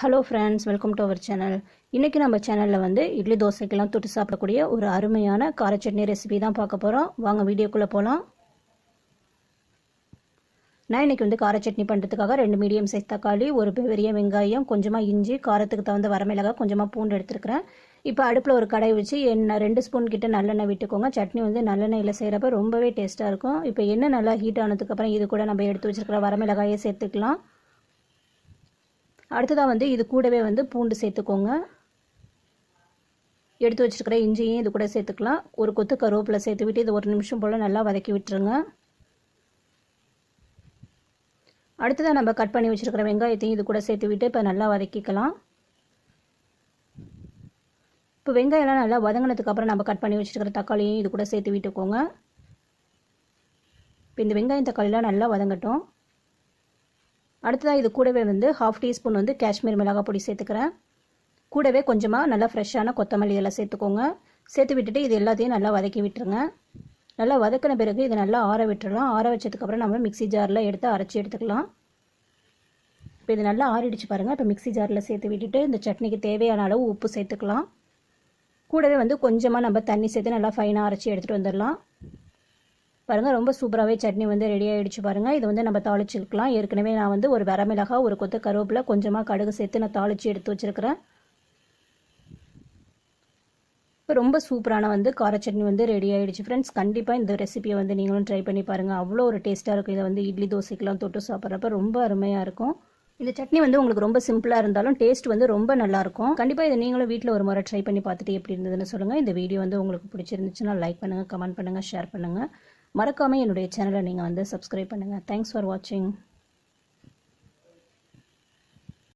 Hello friends welcome to our channel இன்றைக்கி நம்ம சேனலில் வந்து இட்லி தோசைக்கெல்லாம் தொட்டு சாப்பிடக்கூடிய ஒரு அருமையான கார சட்னி ரெசிபி தான் பார்க்க போகிறோம் வாங்க வீடியோக்குள்ளே போகலாம் நான் இன்றைக்கி வந்து கார சட்னி பண்ணுறதுக்காக ரெண்டு மீடியம் சைஸ் தக்காளி ஒரு பெரிய வெங்காயம் கொஞ்சமாக இஞ்சி காரத்துக்கு தகுந்த வரமிளகாய் கொஞ்சமாக பூண்டு எடுத்துருக்கிறேன். இப்போ அடுப்பில் ஒரு கடை வச்சு எண்ணெய் ரெண்டு ஸ்பூன் கிட்ட நல்லெண்ணெய் விட்டுக்கோங்க. சட்னி வந்து நல்லெண்ணெயில் செய்கிறப்ப ரொம்பவே டேஸ்ட்டாக இருக்கும். இப்போ எண்ணெய் நல்லா ஹீட் ஆனதுக்கப்புறம் இது கூட நம்ம எடுத்து வச்சுருக்கிற வரமிளகாயே சேர்த்துக்கலாம். அடுத்ததாக வந்து இது கூடவே வந்து பூண்டு சேர்த்துக்கோங்க. எடுத்து வச்சுருக்கிற இஞ்சியும் இது கூட சேர்த்துக்கலாம். ஒரு கொத்து கருவேப்பிலை சேர்த்து விட்டு இது ஒரு நிமிஷம் போல் நல்லா வதக்கி விட்டுருங்க. அடுத்ததாக நம்ம கட் பண்ணி வச்சுருக்கிற வெங்காயத்தையும் இது கூட சேர்த்து விட்டு இப்போ நல்லா வதக்கிக்கலாம். இப்போ வெங்காயம்லாம் நல்லா வதங்கினதுக்கப்புறம் நம்ம கட் பண்ணி வச்சுருக்கிற தக்காளியும் இது கூட சேர்த்து விட்டுக்கோங்க. இப்போ இந்த வெங்காயம் தக்காளிலாம் நல்லா வதங்கட்டும். அடுத்ததாக இது கூடவே வந்து ஹாஃப் டீஸ்பூன் வந்து காஷ்மீர் மிளகாய் பொடி சேர்த்துக்கிறேன். கூடவே கொஞ்சமாக நல்லா ஃப்ரெஷ்ஷான கொத்தமல்லி இதெல்லாம் சேர்த்துக்கோங்க. சேர்த்து விட்டுட்டு இது எல்லாத்தையும் நல்லா வதக்கி விட்டுருங்க. நல்லா வதக்கின பிறகு இதை நல்லா ஆற விட்டுடலாம் ஆற வச்சதுக்கப்புறம் நம்ம மிக்சி ஜாரில் எடுத்து அரைச்சி எடுத்துக்கலாம். இப்போ இது நல்லா ஆறிடுச்சு பாருங்கள் இப்போ மிக்சி ஜாரில் சேர்த்து விட்டுட்டு இந்த சட்னிக்கு தேவையான அளவு உப்பு சேர்த்துக்கலாம். கூடவே வந்து கொஞ்சமாக நம்ம தண்ணி சேர்த்து நல்லா ஃபைனாக அரைச்சி எடுத்துகிட்டு வந்துடலாம். பாருங்கள் ரொம்ப சூப்பராகவே சட்னி வந்து ரெடி ஆகிடுச்சு பாருங்கள் இது வந்து நம்ம தாளிச்சுக்கலாம் ஏற்கனவே நான் வந்து ஒரு வரமிளகா ஒரு கொத்து கருவேப்பில் கொஞ்சமாக கடுகு சேர்த்து நான் தாளித்து எடுத்து வச்சுருக்கிறேன். இப்போ ரொம்ப சூப்பரான வந்து கார சட்னி வந்து ரெடி ஆகிடுச்சு ஃப்ரெண்ட்ஸ் கண்டிப்பாக இந்த ரெசிபியை வந்து நீங்களும் ட்ரை பண்ணி பாருங்கள் அவ்வளோ ஒரு டேஸ்ட்டாக இருக்கும். இதை வந்து இட்லி தோசைக்கெலாம் தொட்டு சாப்பிட்றப்ப ரொம்ப அருமையாக இருக்கும். இந்த சட்னி வந்து உங்களுக்கு ரொம்ப சிம்பிளாக இருந்தாலும் டேஸ்ட் வந்து ரொம்ப நல்லாயிருக்கும். கண்டிப்பாக இதை நீங்களும் வீட்டில் ஒரு முறை ட்ரை பண்ணி பார்த்துட்டு எப்படி இருந்ததுன்னு சொல்லுங்கள் இந்த வீடியோ வந்து உங்களுக்கு பிடிச்சிருந்துச்சுன்னா லைக் பண்ணுங்கள் கமெண்ட் பண்ணுங்கள் ஷேர் பண்ணுங்கள் மறக்காமல் என்னுடைய சேனலை நீங்கள் வந்து சப்ஸ்கிரைப் பண்ணுங்கள் தேங்க்ஸ் ஃபார் வாட்சிங்